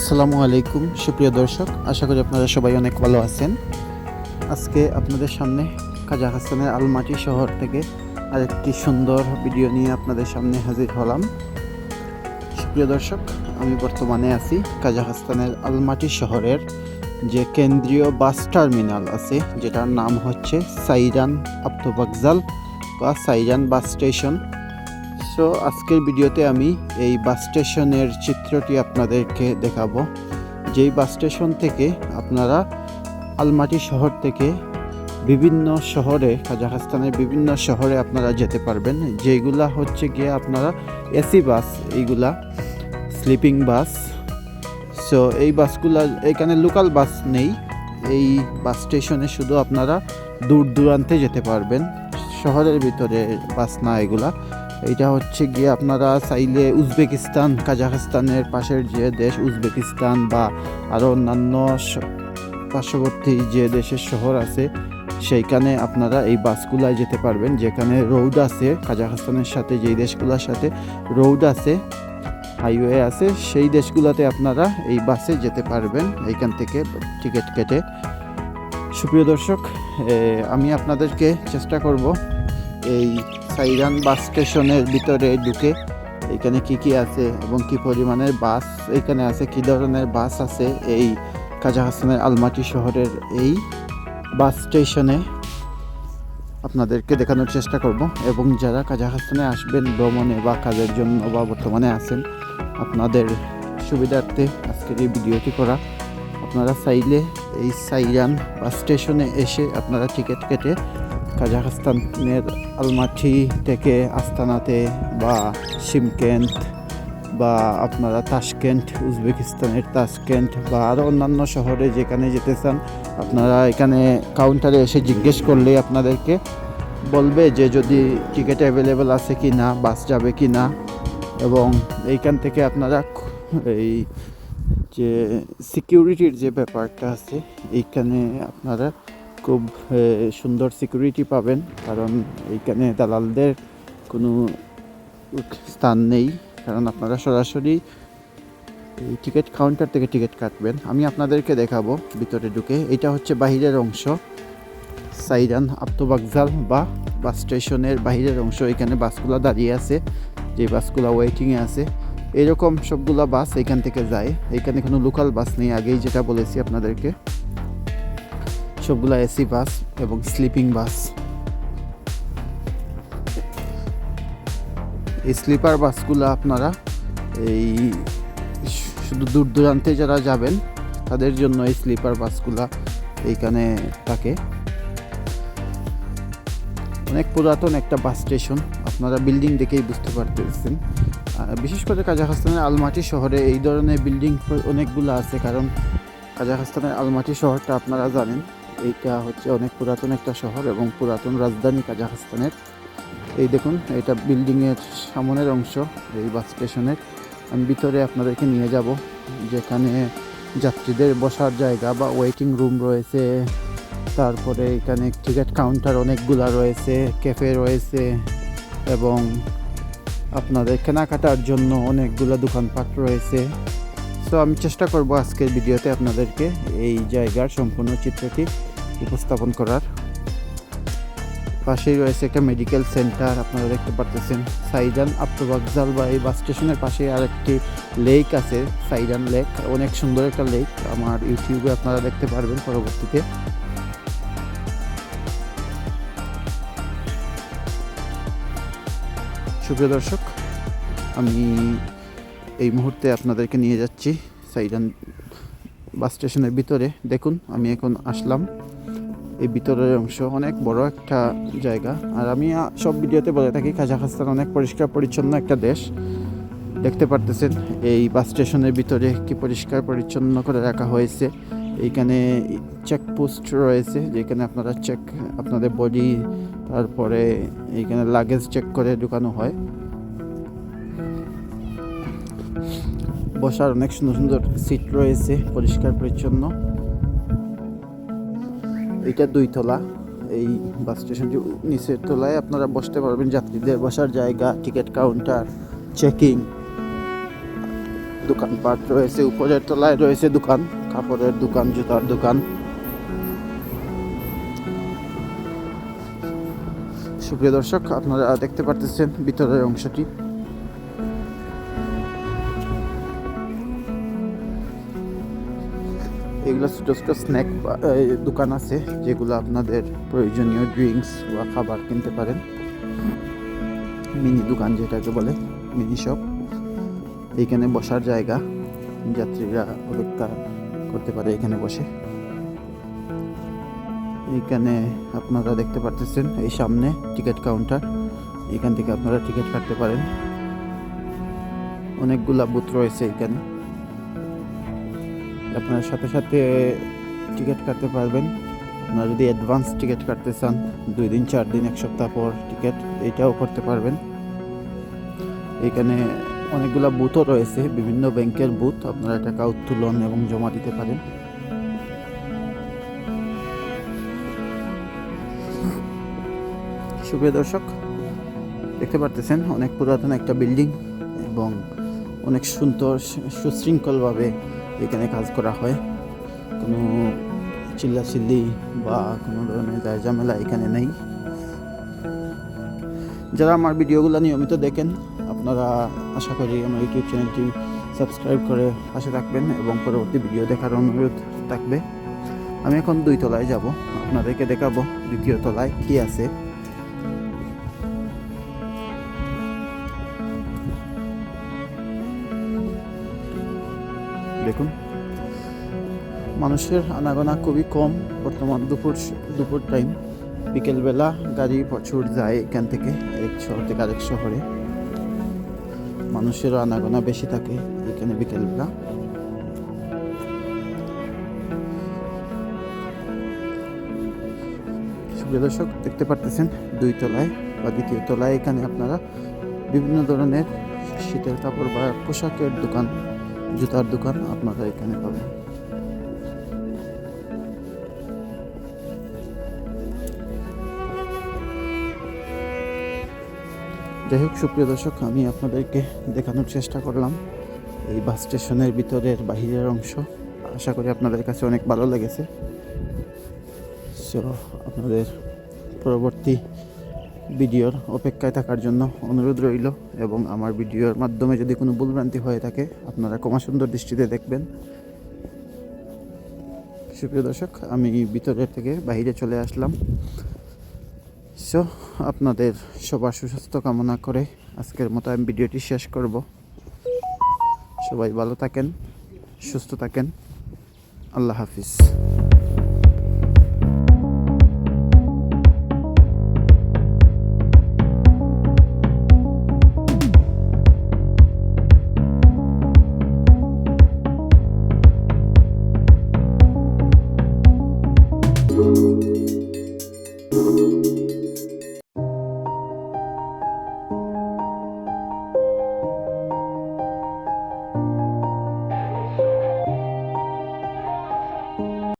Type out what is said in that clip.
আসসালামু আলাইকুম, সুপ্রিয় দর্শক, আশা করি আপনারা সবাই অনেক ভালো আছেন। আজকে আপনাদের সামনে কাজাখস্তানের আলমাটি শহর থেকে আরেকটি সুন্দর ভিডিও নিয়ে আপনাদের সামনে হাজির হলাম। সুপ্রিয় দর্শক, আমি বর্তমানে আছি কাজাখস্তানের আলমাটি শহরের যে কেন্দ্রীয় বাস টার্মিনাল আছে, যেটার নাম হচ্ছে সাইরান আপ্তবাকজাল বা সাইরান বাস স্টেশন। সো আজকের ভিডিওতে আমি এই বাস স্টেশনের চিত্রটি আপনাদেরকে দেখাবো। যেই বাস স্টেশন থেকে আপনারা আলমাটি শহর থেকে বিভিন্ন শহরে, কাজাখস্তানের বিভিন্ন শহরে আপনারা যেতে পারবেন। যেগুলা হচ্ছে গিয়ে আপনারা এসি বাস, এইগুলা স্লিপিং বাস। সো, এই বাসগুলা, এখানে লোকাল বাস নেই। এই বাস স্টেশনে শুধু আপনারা দূর দূরান্তে যেতে পারবেন। শহরের ভিতরে বাস না এগুলা। এটা হচ্ছে গিয়ে আপনারা চাইলে উজবেকিস্তান, কাজাখস্তানের পাশের যে দেশ উজবেকিস্তান বা আরও অন্যান্য পার্শ্ববর্তী যে দেশের শহর আছে, সেইখানে আপনারা এই বাসগুলায় যেতে পারবেন। যেখানে রোড আছে, কাজাখস্তানের সাথে, যেই দেশগুলোর সাথে রোড আছে, হাইওয়ে আছে, সেই দেশগুলোতে আপনারা এই বাসে যেতে পারবেন এইখান থেকে টিকিট কেটে। সুপ্রিয় দর্শক আমি আপনাদেরকে চেষ্টা করব এই সাইরান বাস স্টেশনের ভিতরে ঢুকে এখানে কি কি আছে এবং কি পরিমাণের বাস এখানে আছে, কি ধরনের বাস আছে এই কাজাখস্তানের আলমাটি শহরের এই বাস স্টেশনে আপনাদেরকে দেখানোর চেষ্টা করব এবং যারা কাজাখস্তানে আসবেন ভ্রমণে বা কাজের জন্য বা বর্তমানে আছেন, আপনাদের সুবিধার্থে আজকের এই ভিডিওটি করা। আপনারা চাইলে এই সাইরান বাস স্টেশনে এসে আপনারা টিকিট কেটে কাজাখস্তানের আলমাঠি থেকে আস্তানাতে বা শিমকেন্ট বা আপনারা তাসকেন্ট উজবেকিস্তানের তাসকেন্ট বা আরও অন্যান্য শহরে যেখানে যেতে চান, আপনারা এখানে কাউন্টারে এসে জিজ্ঞেস করলেই আপনাদেরকে বলবে যে যদি টিকিট অ্যাভেলেবেল আছে কি না বাস যাবে কি না এবং এইখান থেকে আপনারা এই যে সিকিউরিটির যে ব্যাপারটা আছে, এইখানে আপনারা খুব সুন্দর সিকিউরিটি পাবেন। কারণ এইখানে দালালদের কোনো স্থান নেই। কারণ আপনারা সরাসরি এই টিকিট কাউন্টার থেকে টিকিট কাটবেন। আমি আপনাদেরকে দেখাবো ভিতরে ঢুকে। এটা হচ্ছে বাহিরের অংশ। সাইরান আপ্তবাকজাল বা বাস স্টেশনের বাহিরের অংশ। এখানে বাসগুলো দাঁড়িয়ে আছে। যে বাসগুলো ওয়েটিংয়ে আছে। এরকম সবগুলো বাস এখান থেকে যায়। এখানে কোনো লোকাল বাস নেই। আগেই যেটা বলেছি আপনাদেরকে। সবগুলা এসি বাস এবং স্লিপিং বাস। এই স্লিপার বাসগুলো আপনারা এই শুধু দূর দূরান্তে যারা যাবেন, তাদের জন্য এই স্লিপার বাসগুলা এইখানে থাকে। অনেক পুরাতন একটা বাস স্টেশন, আপনারা বিল্ডিং দেখেই বুঝতে পারতেছেন। বিশেষ করে কাজাখস্তানের আলমাটি শহরে এই ধরনের বিল্ডিং অনেকগুলো আছে, কারণ কাজাখস্তানের আলমাটি শহরটা আপনারা জানেন। এইটা হচ্ছে অনেক পুরাতন একটা শহর এবং পুরাতন রাজধানী কাজাখস্তানের। এই দেখুন, এটা বিল্ডিংয়ের সামনের অংশ, এই বাস স্টেশনের। আমি ভিতরে আপনাদেরকে নিয়ে যাব, যেখানে যাত্রীদের বসার জায়গা বা ওয়েটিং রুম রয়েছে। তারপরে এখানে টিকিট কাউন্টার অনেকগুলা রয়েছে, ক্যাফে রয়েছে এবং আপনাদের কেনাকাটার জন্য অনেকগুলো দোকানপাট রয়েছে। সো আমি চেষ্টা করব আজকের ভিডিওতে আপনাদেরকে এই জায়গার সম্পূর্ণ চিত্রটি উপস্থাপন করার। পাশেই রয়েছে একটা মেডিকেল সেন্টার আপনারা দেখতে পারতেছেন। সাইডান আপ্তবাকজাল বা এই বাস স্টেশনের পাশে আরেকটি লেক আছে সাইডান লেক অনেক সুন্দর একটা লেক আমার ইউটিউবে আপনারা দেখতে পারবেন পরবর্তীতে। সুপ্রিয় দর্শক, আমি এই মুহূর্তে আপনাদেরকে নিয়ে যাচ্ছি সাইডান বাস স্টেশনের ভিতরে। দেখুন, আমি এখন আসলাম। এই ভিতরের অংশ অনেক বড় একটা জায়গা। আর আমি সব ভিডিওতে বলে থাকি, কাজাখস্তান অনেক পরিষ্কার পরিচ্ছন্ন একটা দেশ। দেখতে পারতেছেন, এই বাস স্টেশনের ভিতরে কি পরিষ্কার পরিচ্ছন্ন করে রাখা হয়েছে। এইখানে চেকপোস্ট রয়েছে, যেখানে আপনারা চেক, আপনাদের বডি, তারপরে এইখানে লাগেজ চেক করে ঢুকানো হয়। বসার অনেক সুন্দর সুন্দর সিট রয়েছে, পরিষ্কার পরিচ্ছন্ন। এটা দুই তলা। এই বাস স্টেশনটি নিচের তলায় আপনারা বসতে পারবেন যাত্রীদের বসার জায়গা, টিকিট কাউন্টার, চেকিং, দোকানপাট রয়েছে, উপরের তলায় রয়েছে দোকান, কাপড়ের দোকান, জুতার দোকান। সুপ্রিয় দর্শক, আপনারা দেখতে পারতেছেন ভিতরের অংশটি। এগুলো ছোটো ছোটো স্ন্যাক দোকান আছে, যেগুলো আপনাদের প্রয়োজনীয় ড্রিঙ্কস বা খাবার কিনতে পারেন। মিনি দোকান যেটাকে বলে, মিনি শপ এইখানে বসার জায়গা, যাত্রীরা অপেক্ষা করতে পারে এখানে বসে। এইখানে আপনারা দেখতে পারতেছেন, এই সামনে টিকিট কাউন্টার এখান থেকে আপনারা টিকিট কাটতে পারেন। অনেকগুলা বুথ রয়েছে এখানে। আপনার সাথে সাথে টিকিট কাটতে পারবেন। আপনারা যদি অ্যাডভান্স টিকিট কাটতে চান, দুই দিন, চার দিন, এক সপ্তাহ পর টিকিট, এটাও করতে পারবেন। এখানে অনেকগুলা বুথও রয়েছে, বিভিন্ন ব্যাংকের বুথ, আপনারা টাকা উত্তোলন এবং জমা দিতে পারেন। সুপ্রিয় দর্শক, দেখতে পারতেছেন অনেক পুরাতন একটা বিল্ডিং এবং অনেক সুন্দর সুশৃঙ্খলভাবে এখানে কাজ করা হয়। কোনো চিল্লাচিল্লি বা কোনো ধরনের দায় ঝামেলা এখানে নেই। যারা আমার ভিডিওগুলো নিয়মিত দেখেন, আপনারা আশা করি আমার ইউটিউব চ্যানেলটি সাবস্ক্রাইব করে পাশে থাকবেন এবং পরবর্তী ভিডিও দেখার অনুরোধ থাকবে। আমি এখন দুই তলায় যাব। আপনাদেরকে দেখাবো দ্বিতীয় তলায় কী আছে। দেখুন। মানুষের আনাগোনা খুবই কম বর্তমান দুপুর দুপুর টাইম বিকেলবেলা গাড়ি প্রচুর যায় এখান থেকে, এক শহর থেকে আরেক শহরে। মানুষের আনাগোনা বেশি থাকে এখানে বিকেলবেলা। দর্শক, দেখতে পারতেছেন দুই তলায় বা দ্বিতীয় তলায় এখানে আপনারা বিভিন্ন ধরনের শীতের কাপড় বা পোশাকের দোকান জুতার দোকান আপনারা এখানে পাবেন। যাই হোক, সুপ্রিয় দর্শক, আমি আপনাদেরকে দেখানোর চেষ্টা করলাম এই বাস স্টেশনের ভিতরের বাহিরের অংশ। আশা করি আপনাদের কাছে অনেক ভালো লেগেছে। সো আপনাদের পরবর্তী ভিডিওর অপেক্ষায় থাকার জন্য অনুরোধ রইল এবং আমার ভিডিওর মাধ্যমে যদি কোনো ভুলভ্রান্তি হয়ে থাকে, আপনারা ক্ষমা সুন্দর দৃষ্টিতে দেখবেন। সুপ্রিয় দর্শক, আমি ভিতরের থেকে বাইরে চলে আসলাম। সো, আপনাদের সবার সুস্বাস্থ্য কামনা করে আজকের মতো আমি ভিডিওটি শেষ করব। সবাই ভালো থাকেন, সুস্থ থাকেন। আল্লাহ হাফিজ।